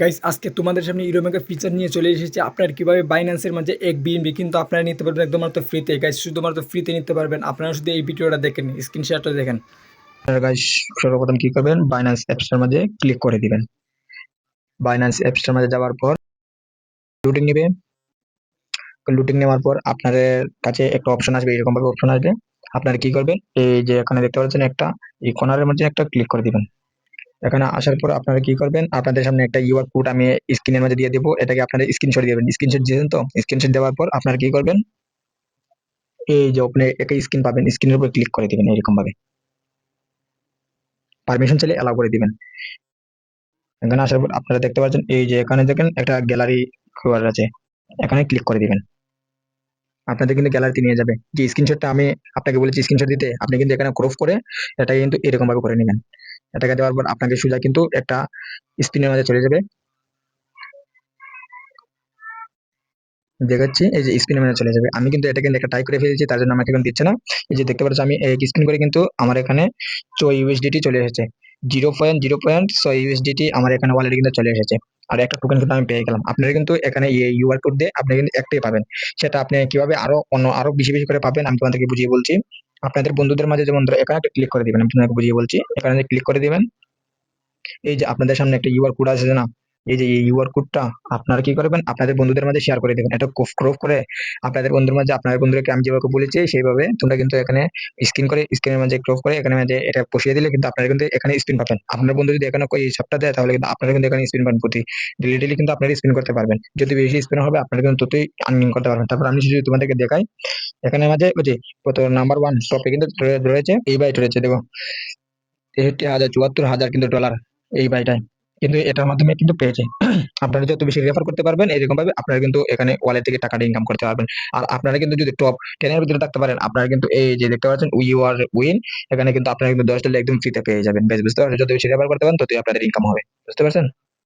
Guys আজকে তোমাদের সামনে ইরোমেগা ফিচার নিয়ে চলে এসেছে। আপনার কীভাবে বাইন্যান্সের মাঝে এক বিএনবি কিন্তু আপনারা নিতে পারবেন একদম মাত্র ফ্রিতে গাইস শুধুমাত্র ফ্রিতে নিতে পারবেন। আপনারা শুধু এই ভিডিওটা দেখেন স্ক্রিনশটটা দেখেন। গাইস সর্বপ্রথম কি করবেন? বাইন্যান্স অ্যাপসটার মাঝে ক্লিক করে দিবেন। বাইন্যান্স অ্যাপসটার মাঝে যাওয়ার পর লুটিং নেবে লুটিং নেওয়ার পর আপনাদের কাছে একটা অপশন আসবে এরকম ভাবে অপশন আসবে। আপনারা কি করবেন? এই যে এখানে দেখতে পাচ্ছেন একটা, এই কর্নারের মধ্যে একটা ক্লিক করে দিবেন। এখানে আসার পর আপনারা কি করবেন? আপনাদের সামনে একটা ইউআর কোড আমি স্ক্রিনের মধ্যে দিয়ে দেবো। এটাকে আপনারা স্ক্রিনশট দিবেন। স্ক্রিনশট দিয়েছেন তো? স্ক্রিনশট দেওয়ার পর আপনারা কি করবেন? এই যে আপনি একটা স্ক্রিন পাবেন। স্ক্রিনের উপর ক্লিক করে দিবেন এরকম ভাবে পারমিশন চাইলে অ্যালাউ করে দিবেন। এখানে আসার পর আপনারা দেখতে পাচ্ছেন, এই যে এখানে দেখেন একটা গ্যালারি খোয়ার আছে। এখানে ক্লিক করে দিবেন। আপনাদের কিন্তু গ্যালারিতে নিয়ে যাবে। যে স্ক্রিনশটটা আমি আপনাকে বলেছি স্ক্রিনশট দিতে, আপনি কিন্তু এখানে ক্রপ করে এটা কিন্তু এরকম ভাবে করে নেবেন। এটাকে দেওয়ার পর আপনাকে সোজা কিন্তু একটা স্ক্রিনের মাঝে চলে যাবে। দেখাচ্ছি, এই যে স্ক্রিনের মধ্যে চলে যাবে। আমি কিন্তু এটা কিন্তু একটা টাইপ করে ফেলেছি, তার জন্য আমাকে এখন দিচ্ছে না। এই যে দেখতে পাচ্ছ, আমি স্ক্রিন করে কিন্তু আমার এখানে চো ইউএসডিটি চলে এসেছে। জিরো পয়েন্ট জিরো পয়েন্ট ছয় ইউএসডিটি আমার এখানে অলরেডি কিন্তু চলে এসেছে। আর একটা টোকেন কিন্তু আমি পেয়ে গেলাম। আপনারা কিন্তু এখানে এই ইউআর কোড দিয়ে আপনি কিন্তু একটাই পাবেন। সেটা আপনি কীভাবে আরও অন্য, আরও বেশি বেশি করে পাবেন আমি তোমাদেরকে বুঝিয়ে বলছি। আপনাদের বন্ধুদের মাঝে যেমন ধরো এখানে একটা ক্লিক করে দিবেন, আমি তোমাকে বুঝিয়ে বলছি। এখানে ক্লিক করে দিবেন। এই যে আপনাদের সামনে একটা ইউআর কোড আছে না এই যে ইউআর কোডটা আপনারা কি করবেন? আপনাদের বন্ধুদের মাঝে শেয়ার করে দেবেন। এটা ক্রপ করে আপনাদের বন্ধুর মাঝে, আপনাদের বন্ধুদেরকে আমি যেভাবে বলেছি, সেইভাবে তোমরা কিন্তু এখানে স্ক্রিন করে স্ক্রিনের মাঝে ক্রপ করে, এখানে মাঝে এটা বসিয়ে দিলে কিন্তু আপনারা কিন্তু এখানে স্ক্রিন পাবেন। আপনার বন্ধু যদি এখানে এই সবটা দেয়, তাহলে কিন্তু আপনারা কিন্তু এখানে স্ক্রিন পাবেন প্রতি ডেলি ডেলি কিন্তু আপনারা স্ক্রিন করতে পারবেন। যদি বেশি স্ক্রিন হবে, আপনারা কিন্তু ততই আর্নিং করতে পারবেন। তারপর আমি যদি তোমাদেরকে দেখাই, এখানে মাঝে ওই যে কত নাম্বার ওয়ান টপে কিন্তু রয়েছে, এই বাইট রয়েছে, দেখো। তেষট্টি হাজার, চুয়াত্তর হাজার কিন্তু ডলার এই বাইটায় কিন্তু এটার মাধ্যমে কিন্তু পেয়েছে। আপনারা যত বেশি রেফার করতে পারবেন এরকম ভাবে আপনারা কিন্তু এখানে ওয়ালেট থেকে টাকাটা ইনকাম করতে পারবেন। আর আপনারা কিন্তু যদি টপ টেনের ভিতরে থাকতে পারেন, আপনারা কিন্তু এই যে দেখতে পাচ্ছেন ইউ আর উইন এখানে কিন্তু আপনারা কিন্তু দশ ডলার একদম ফ্রিতে পেয়ে যাবেন। বেশ, বুঝতে পারছেন? যত বেশি রেফার করতে পারেন, ততই আপনাদের ইনকাম হবে। বুঝতে পারছেন?